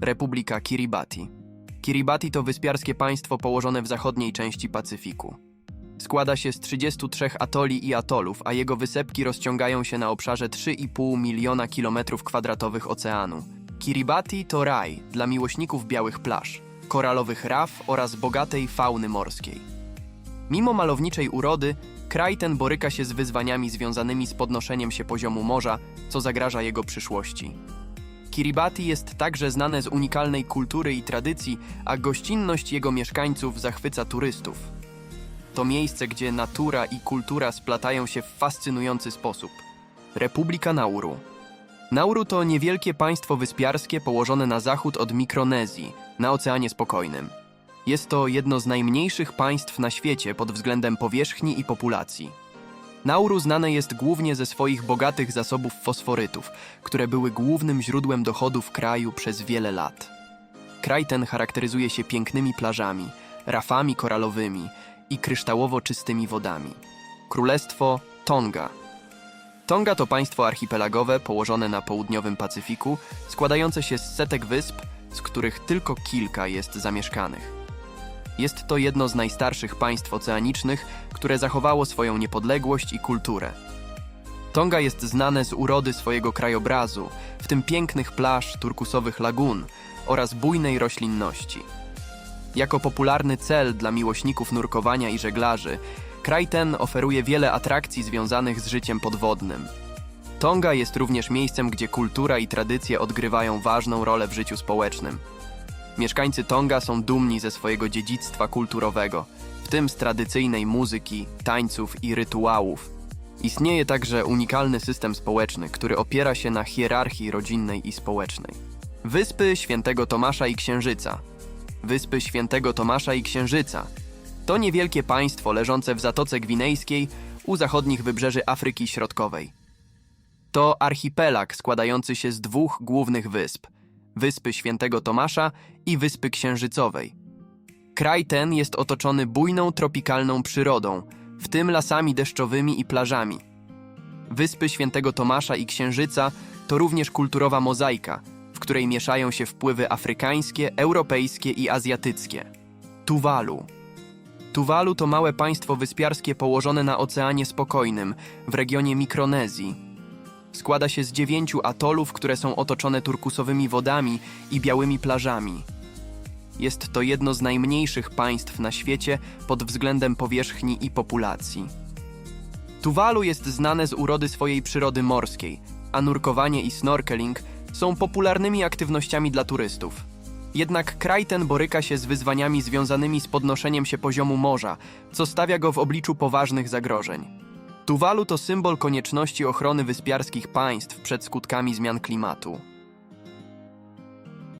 Republika Kiribati. Kiribati to wyspiarskie państwo położone w zachodniej części Pacyfiku. Składa się z 33 atoli i atolów, a jego wysepki rozciągają się na obszarze 3,5 miliona kilometrów kwadratowych oceanu. Kiribati to raj dla miłośników białych plaż, koralowych raf oraz bogatej fauny morskiej. Mimo malowniczej urody, kraj ten boryka się z wyzwaniami związanymi z podnoszeniem się poziomu morza, co zagraża jego przyszłości. Kiribati jest także znane z unikalnej kultury i tradycji, a gościnność jego mieszkańców zachwyca turystów. To miejsce, gdzie natura i kultura splatają się w fascynujący sposób. Republika Nauru. Nauru to niewielkie państwo wyspiarskie położone na zachód od Mikronezji, na Oceanie Spokojnym. Jest to jedno z najmniejszych państw na świecie pod względem powierzchni i populacji. Nauru znane jest głównie ze swoich bogatych zasobów fosforytów, które były głównym źródłem dochodów kraju przez wiele lat. Kraj ten charakteryzuje się pięknymi plażami, rafami koralowymi i kryształowo czystymi wodami. Królestwo Tonga. Tonga to państwo archipelagowe położone na południowym Pacyfiku, składające się z setek wysp, z których tylko kilka jest zamieszkanych. Jest to jedno z najstarszych państw oceanicznych, które zachowało swoją niepodległość i kulturę. Tonga jest znane z urody swojego krajobrazu, w tym pięknych plaż, turkusowych lagun oraz bujnej roślinności. Jako popularny cel dla miłośników nurkowania i żeglarzy, kraj ten oferuje wiele atrakcji związanych z życiem podwodnym. Tonga jest również miejscem, gdzie kultura i tradycje odgrywają ważną rolę w życiu społecznym. Mieszkańcy Tonga są dumni ze swojego dziedzictwa kulturowego, w tym z tradycyjnej muzyki, tańców i rytuałów. Istnieje także unikalny system społeczny, który opiera się na hierarchii rodzinnej i społecznej. Wyspy Świętego Tomasza i Księżyca. Wyspy Świętego Tomasza i Księżyca to niewielkie państwo leżące w Zatoce Gwinejskiej u zachodnich wybrzeży Afryki Środkowej. To archipelag składający się z dwóch głównych wysp: Wyspy Świętego Tomasza i Wyspy Księżycowej. Kraj ten jest otoczony bujną tropikalną przyrodą, w tym lasami deszczowymi i plażami. Wyspy Świętego Tomasza i Księżyca to również kulturowa mozaika, w której mieszają się wpływy afrykańskie, europejskie i azjatyckie. Tuwalu. Tuwalu to małe państwo wyspiarskie położone na Oceanie Spokojnym, w regionie Mikronezji. Składa się z dziewięciu atolów, które są otoczone turkusowymi wodami i białymi plażami. Jest to jedno z najmniejszych państw na świecie pod względem powierzchni i populacji. Tuwalu jest znane z urody swojej przyrody morskiej, a nurkowanie i snorkeling są popularnymi aktywnościami dla turystów. Jednak kraj ten boryka się z wyzwaniami związanymi z podnoszeniem się poziomu morza, co stawia go w obliczu poważnych zagrożeń. Tuwalu to symbol konieczności ochrony wyspiarskich państw przed skutkami zmian klimatu.